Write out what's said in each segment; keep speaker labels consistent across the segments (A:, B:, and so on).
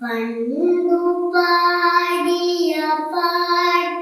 A: Pai, Pai, Pai.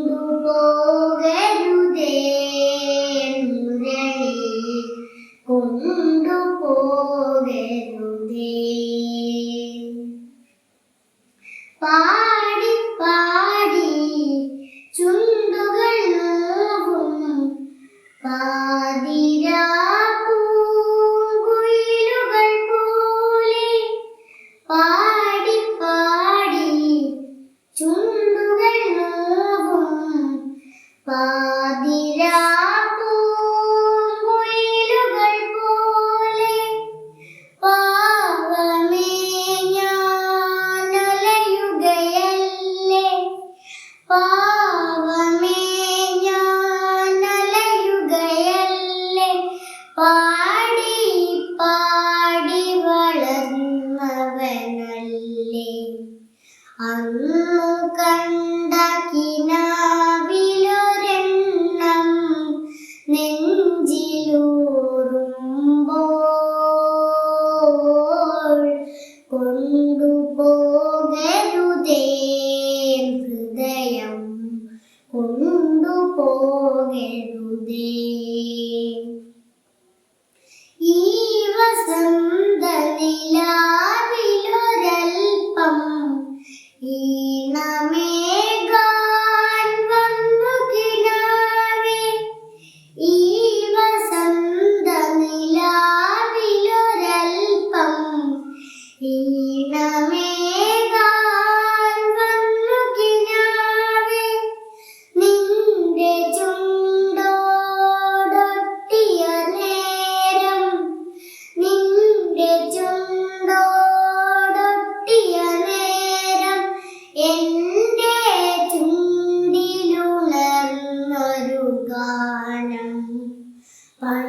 A: കൊണ്ടുപോകരുതേ കൊണ്ടുപോകരുതേ. പാടി പാടി ചുണ്ടുകൾ നോവും പാ need